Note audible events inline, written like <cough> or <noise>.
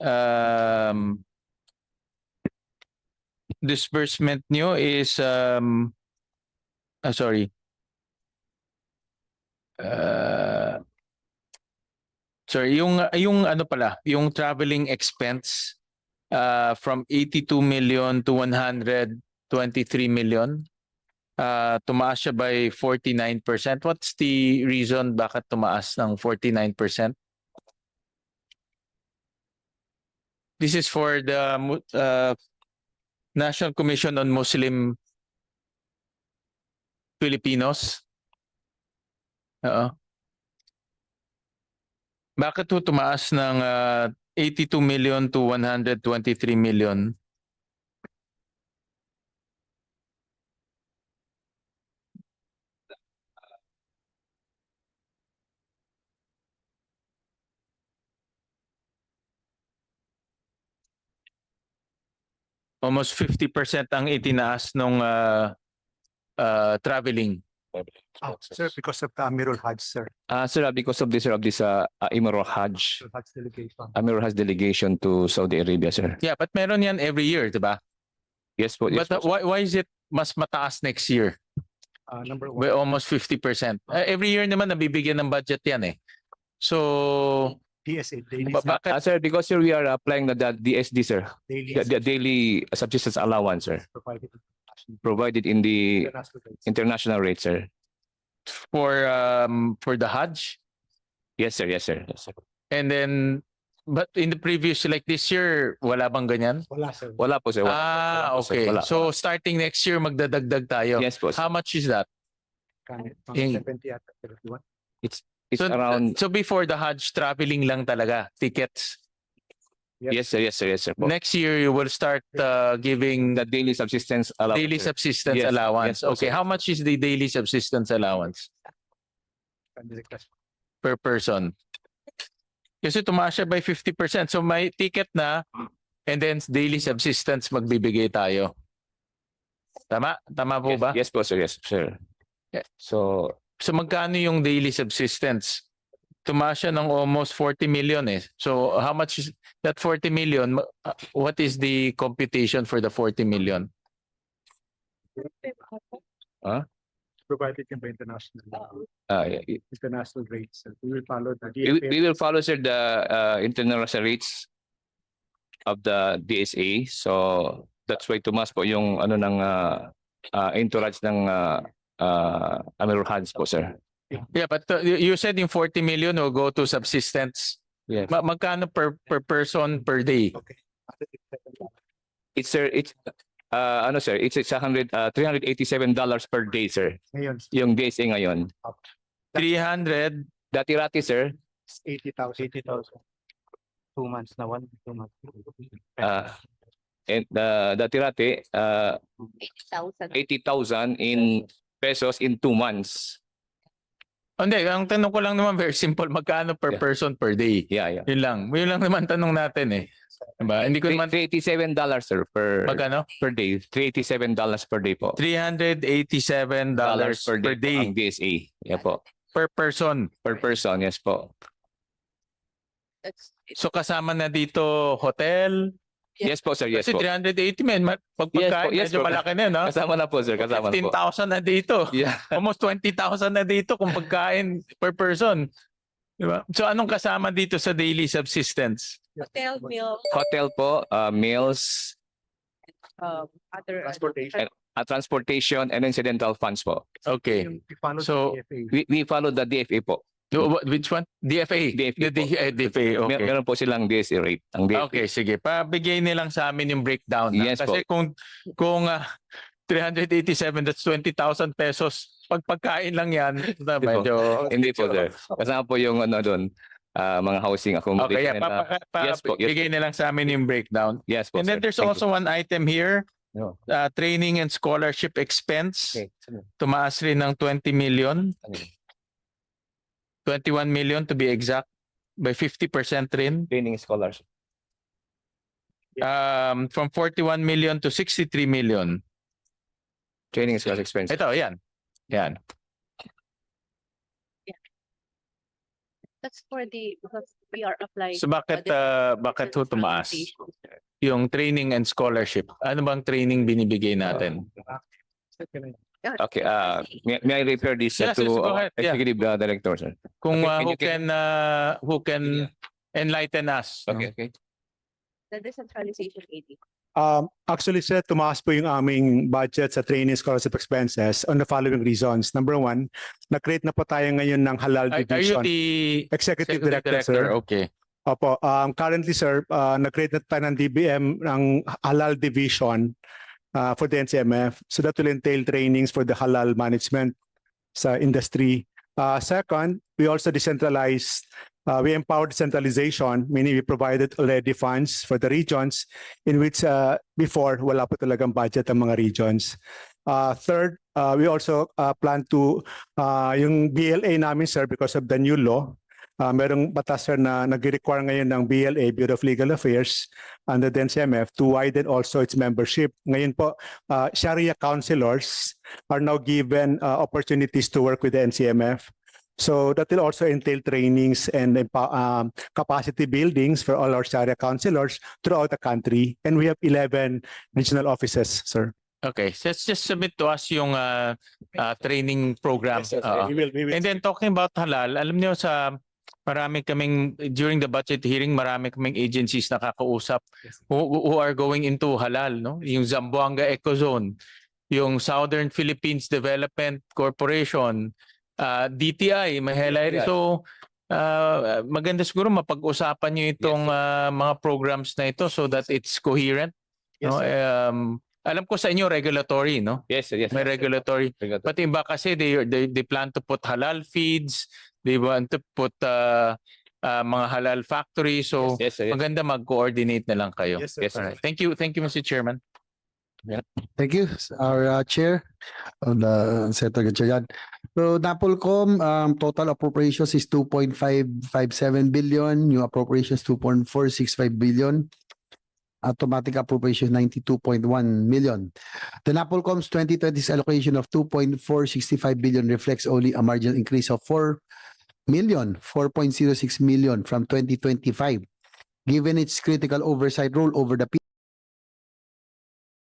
um, disbursement nyo is um, ah, sorry. Uh, sorry, yung yung ano pala, yung traveling expense uh, from 82 million to 123 million. Uh, tumaas siya by 49%. What's the reason bakit tumaas ng 49%? This is for the uh, National Commission on Muslim Filipinos. Oo. Bakit to tumaas ng uh, 82 million to 123 million? Almost 50% ang itinaas nung uh, uh, traveling. Oh, sir, because of the Amirul Hajj, sir. Uh, sir, uh, because of this, sir, of this uh, uh, Emirate Hajj, Amirul Hajj delegation. Emirate Hajj delegation to Saudi Arabia, sir. Yeah, but meron yan every year, di ba? Yes po, yes But uh, po, sir. why, why is it mas mataas next year? Uh, number By one, almost 50%. Uh, every year naman nabibigyan ng budget yan eh. So, DSA, daily, ba- bakit Uh, sir, because sir, we are applying the, the DSD, sir, daily the, the daily subsistence allowance, sir, provided provided in the international rates. international rate, sir. for um for the Hajj Yes, sir, yes, sir. Yes, sir. and then but in the previous like this year wala bang ganyan? Wala, sir. Wala po, sir. Wala, Ah, wala po, sir. okay. Wala. So starting next year magdadagdag tayo. yes po, sir. How much is that? Yung- 70 at 31. It's so, around, so before the Hajj traveling lang talaga tickets. yes, sir, yes, sir, yes, sir. po. Next year you will start uh, giving The daily subsistence allowance. daily sir. subsistence Yes, allowance. yes po, okay, sir. how much is the daily subsistence allowance per person? Kasi tumaas siya by 50%. So may ticket na and then daily subsistence magbibigay tayo. Tama? Tama po Yes, ba? Yes po, sir, yes, sir. Yeah. So, So magkano yung daily subsistence? Tumaas siya ng almost 40 million eh. So how much is that 40 million? uh, What is the computation for the 40 million? Provided yung by international, uh, y- y- international rates. We will follow the we, we will follow, sir, the uh, international rates of the DSA. So, that's why tumas po yung ano ng uh, uh, entourage ng uh, uh, Amirul Hajj po, sir. Yeah, but uh, you you said yung 40 million will go to subsistence. Yes. Ma- magkano per per person per day? Okay. It's, sir, it's, uh, ano, sir, it's, it's 100, uh, $387 per day, sir. Ngayon, Yung DSA ngayon. 300 Dati-rati, sir, 80,000. 80,000. two months na one, two months. uh, and uh, dati-rati, uh, 80,000. 80,000 in pesos in two months. Hindi, ang tanong ko lang naman very simple, magkano per Yeah. person per day? Yeah, yeah. Yun lang. Yun lang naman tanong natin eh. Diba? Hindi ko naman $387 sir per magkano? per day. $387 per day po. $387 dollars per po day ang DSA. Yeah po. per person. Per person, yes po. That's So kasama na dito hotel. Yes po sir, yes Kasi po. 380 men, ma- pag Yes po, pagkain, yes medyo po. malaki na yun, no? Kasama na po sir, kasama na po. 15,000 na dito. Yeah. <laughs> Almost 20,000 na dito kung pagkain per person. Diba? So anong kasama dito sa daily subsistence? hotel meal, Hotel po, uh, meals, um, other. Transportation. uh, transportation, and incidental funds po. Okay. So. We, we follow the DFA po. Which one? DFA? DFA The D- eh, DFA, Mer- okay. Meron po silang DSA rate. Ang DFA. Okay, sige. Pabigay nilang sa amin yung breakdown. na. Yes Kasi kung kung ah, 387 that's 20,000 pesos. Pag pagkain lang yan, na po. <laughs> medyo <laughs> Hindi po sir. Kasama po yung ano doon, ah, mga housing accommodation. Okay, yeah, ah, papaka, pa, yes po, yes bigay nilang sa amin yung breakdown. yes po And then sir. there's Thank you. also one item here, uh, training and scholarship expense. Okay. Tumaas rin ng 20 million. Ano? 21 million to be exact by 50% rin. Training scholars. Um, from 41 million to 63 million. Training scholars expense. Ito, yan. Yan. That's for the, because we are applying. So bakit uh, bakit ho tumaas yung training and scholarship? Ano bang training binibigay natin? Okay, uh, may, may I refer this uh, Yes, yes, to go uh, ahead. Yeah. Executive uh, Director, sir? Kung Okay, uh, who you- can- can uh, who can enlighten us? no? Okay, okay. The decentralization AD. Um, actually, sir, tumaas po yung aming budget sa training scholarship expenses on the following reasons. Number one, na-create na po tayo ngayon ng halal Are, are you division. the Executive executive Director, sir. Okay. Opo, um, currently, sir, uh, na-create na tayo ng DBM ng halal division uh, for the NCMF. So that will entail trainings for the halal management sa industry. Uh, second, we also decentralized, uh, we empowered centralization, meaning we provided already funds for the regions in which uh, before wala po talagang budget ang mga regions. Uh, third, uh, we also uh, plan to, uh, yung BLA namin, sir, because of the new law, uh, merong batas sir na nag-require ngayon ng BLA, Bureau of Legal Affairs, under the NCMF to widen also its membership. Ngayon po, uh, Sharia counselors are now given uh, opportunities to work with the NCMF. So that will also entail trainings and um, capacity buildings for all our Sharia counselors throughout the country. And we have 11 regional offices, sir. Okay. So let's just submit to us yung uh, uh, training program. Oo. We will, we will. And then talking about halal, alam niyo sa marami kaming during the budget hearing, marami kaming agencies nakakausap who, who are going into halal, no? Yung Zamboanga Ecozone, yung Southern Philippines Development Corporation, uh, DTI, may highlight. So uh, maganda siguro mapag-usapan niyo itong uh, mga programs na ito so that it's coherent. Yes, no? sir. Um, alam ko sa inyo regulatory, no? Yes, sir, yes. May sir. regulatory. Regulatory. Pati iba kasi they, they, they plan to put halal feeds, they want to put uh, uh, mga halal factories. So Yes, sir, yes. maganda mag-coordinate na lang kayo. Yes, sir. Yes, sir. Alright. Thank you. Thank you, Mr. Chairman. Thank you, our uh, Chair, of the Senator Gatchalian. So Napolcom, um, total appropriations is two point five five seven billion, new appropriations two point four six five billion. Automatic appropriation ninety-two point one million. The Napolcom's twenty twenty allocation of two point four sixty-five billion reflects only a marginal increase of four million, four point zero six million from twenty twenty-five. Given its critical oversight role over the